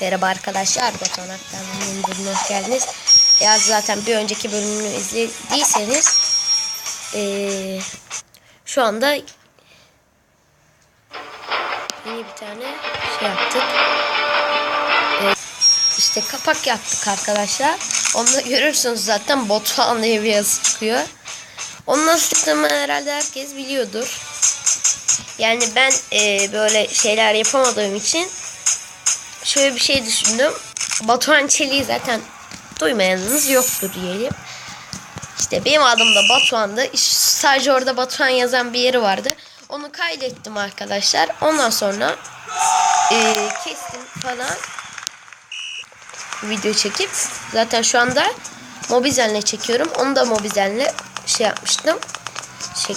Merhaba arkadaşlar, Batuhan Aktar'ın yeni bölümüne hoş geldiniz. Eğer zaten bir önceki bölümünü izlediyseniz eee, şu anda yeni bir tane şey yaptık. Eee, işte kapak yaptık arkadaşlar. Onu görürsünüz zaten Batuhan diye bir yazı çıkıyor. Onu nasıl çıktığımı herhalde herkes biliyordur. Yani ben eee, böyle şeyler yapamadığım için şöyle bir şey düşündüm. Batuhan Çelik'i zaten duymayanınız yoktur diyelim. İşte benim adım da Batuhan'dı. Sadece orada Batuhan yazan bir yeri vardı. Onu kaydettim arkadaşlar. Ondan sonra eee, kestim falan. Video çekip zaten şu anda Mobizen'le çekiyorum. Onu da Mobizen'le şey yapmıştım. Çek,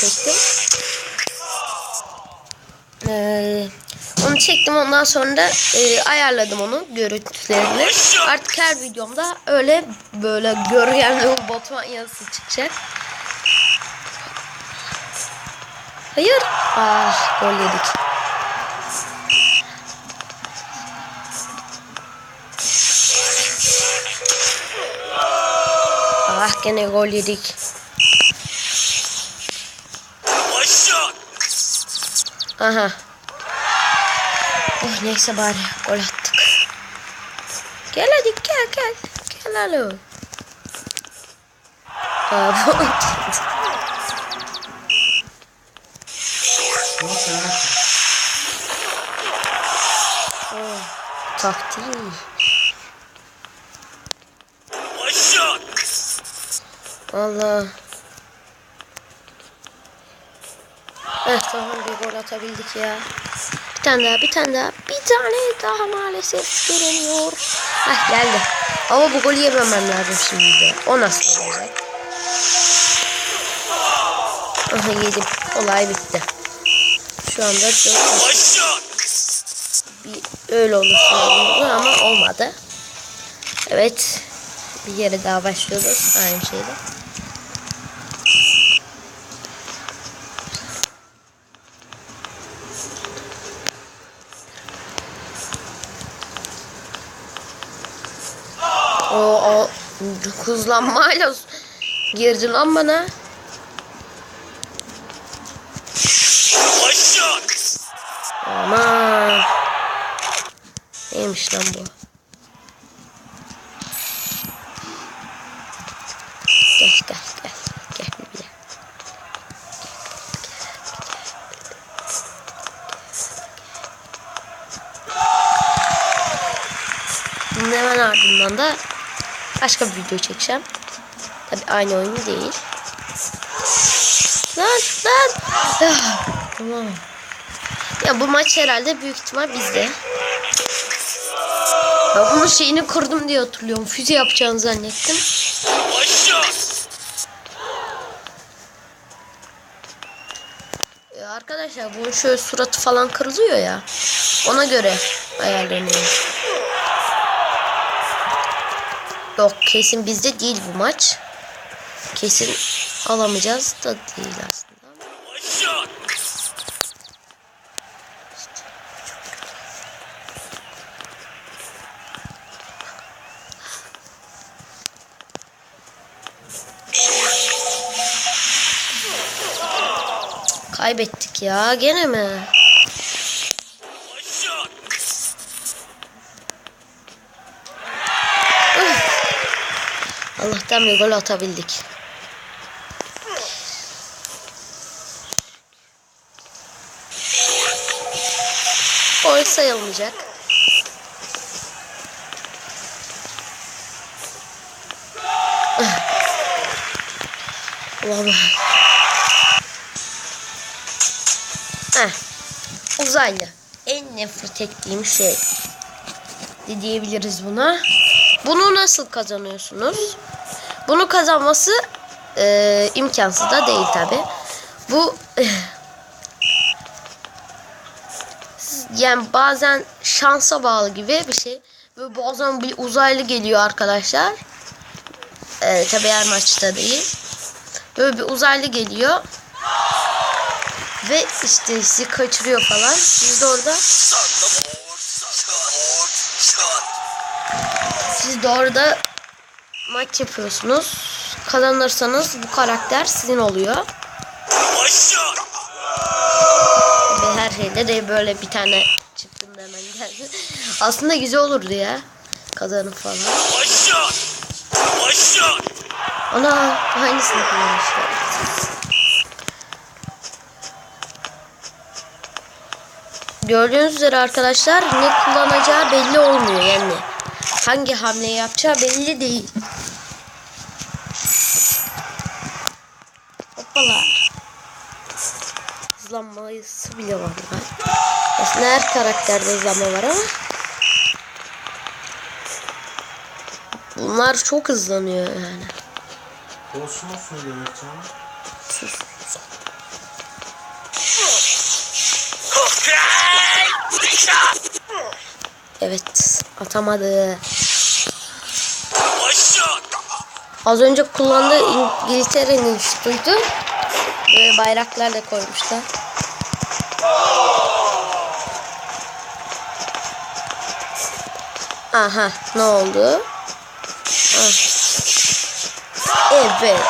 çektim. Ee, onu çektim ondan sonra e, ayarladım onu görüntülerini. Artık her videomda öyle böyle görünümlü o Batuhan yazısı çıkacak. Hayır. Ah gol yedik. Ah gene gol yedik. Aha. Oh neyse bari gol attık. Gel hadi gel gel. Gel alo. Aa, bu-. Allah. Eh tamam bir gol atabildik ya. Bir tane daha bir tane daha bir tane daha maalesef gelemiyor. Heh geldi. Ama bu golü yememem lazım şimdi de. O nasıl olacak? Aha yedim. Olay bitti. Şu anda çok bir öyle olurdu ama olmadı. Evet. Bir yere daha başlıyoruz. Aynı şeyde. O, o hızlanmayla girdi lan bana. Aman. Neymiş lan bu? Gel gel gel. Gel bir. Bunun hemen ardından da başka bir video çekeceğim. Tabi aynı oyun değil. Lan lan. Ah, Tamam. Ya bu maç herhalde büyük ihtimal bizde. Ya bunun şeyini kurdum diye hatırlıyorum. Füze yapacağını zannettim. Ya arkadaşlar bunun şöyle suratı falan kırılıyor ya. Ona göre ayarlanıyor. Yok kesin bizde değil bu maç. Kesin alamayacağız da değil aslında. Kaybettik ya gene mi? Allah'tan bir gol atabildik. Gol sayılmayacak. Ulan. Heh. Uzaylı. En nefret ettiğim şey. Ne diyebiliriz buna? Bunu nasıl kazanıyorsunuz? Bunu kazanması e, imkansız da değil tabi. Bu yani bazen şansa bağlı gibi bir şey. Böyle bazen bir uzaylı geliyor arkadaşlar. E, tabi her maçta değil. Böyle bir uzaylı geliyor. Ve işte sizi kaçırıyor falan. Siz de orada Siz de orada maç yapıyorsunuz. Kazanırsanız bu karakter sizin oluyor. Ve her şeyde de böyle bir tane çıktım hemen geldi. Aslında güzel olurdu ya. Kazanıp falan. Ana hangisini kullanmışlar? Gördüğünüz üzere arkadaşlar ne kullanacağı belli olmuyor yani. Hangi hamle yapacağı belli değil. Hoppala. Hızlanması bile var galiba. Aslında her karakterde hızlanma var ama. Bunlar çok hızlanıyor yani. Olsun olsun Demetcan. Sus. Evet atamadı. Az önce kullandığı İngiltere'nin üstüydü. Böyle bayraklar da koymuşlar. Aha ne oldu? Ah. Evet. evet.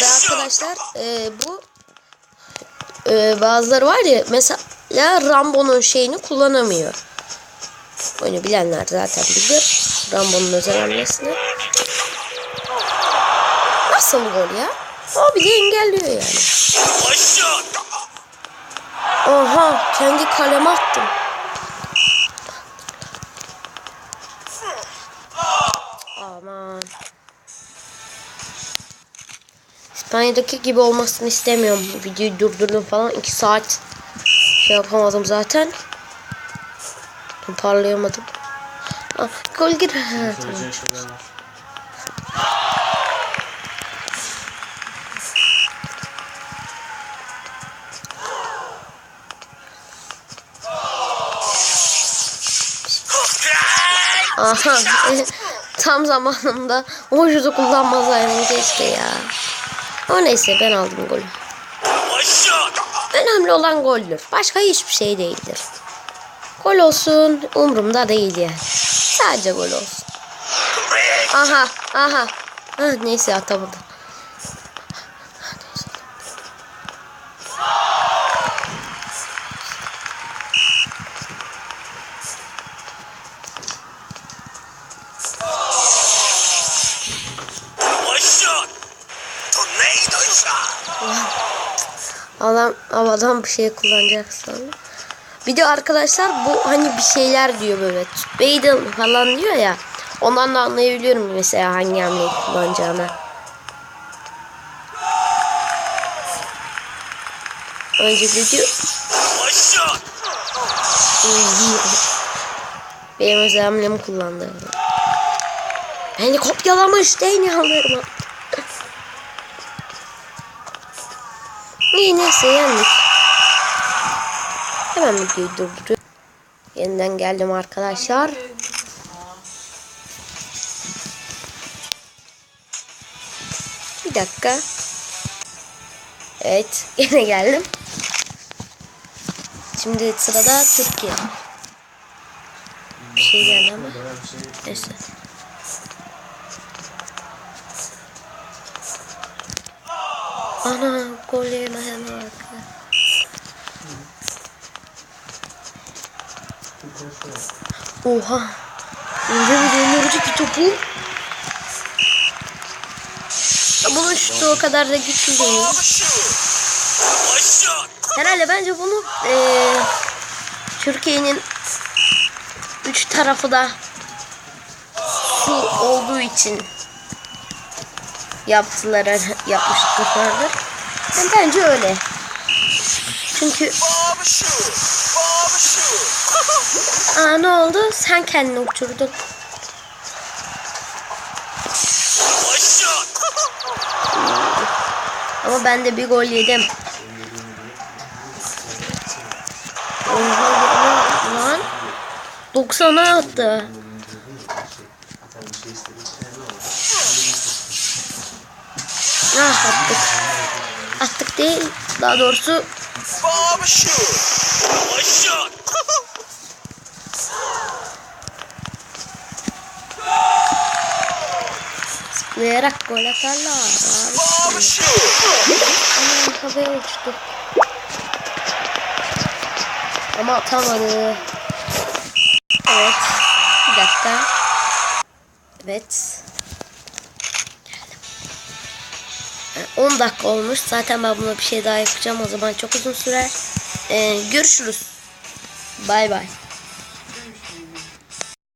Ve arkadaşlar e, bu e, bazıları var ya mesela Rambo'nun şeyini kullanamıyor. Oyunu bilenler zaten bilir. Rambo'nun özel hamlesini. Nasıl gol ya? O bile engelliyor yani. Oha kendi kaleme attım. Aman. İspanya'daki gibi olmasını istemiyorum. Videoyu durdurdum falan. 2 saat şey yapamadım zaten. Toparlayamadım. Ah, gol gir. Aha. Tam zamanında o şutu kullanmasaydım keşke ya. Ama neyse ben aldım golü. Önemli olan goldür. Başka hiçbir şey değildir. Gol olsun umurumda değil yani. Sadece gol olsun. Aha aha. Ah, neyse atamadım. Adam havadan bir şey kullanacak. Bir de arkadaşlar bu hani bir şeyler diyor böyle. Biden falan diyor ya. Ondan da anlayabiliyorum mesela hangi hamleyi kullanacağını. Önce de. Benim özel hamlemi kullandı. Beni kopyalamış değil mi alırım. İyi neyse yendik. Hemen videoyu durduruyorum. Yeniden geldim arkadaşlar. Bir dakika. Evet yine geldim. Şimdi sırada Türkiye. Bir şey geldi ama. Neyse. Ana gol yemeyene bak. Oha. İnce bir döndürücü ki topu. Bunun şutu o kadar da güçlü değil. Herhalde bence bunu eee Türkiye'nin üç tarafı da su olduğu için yaptılar yapmışlardır. Yani bence öyle. Çünkü Aa ne oldu? Sen kendini uçurdun. Ama ben de bir gol yedim. Lan. 90'a attı. Rahat attık. Attık değil. Daha doğrusu Zıplayarak gol atarlar. Aman kafaya uçtu. Ama atamadı. Evet. Bir dakika. Evet. 10 dakika olmuş. Zaten ben buna bir şey daha yapacağım. O zaman çok uzun sürer. Ee, görüşürüz. Bay bay.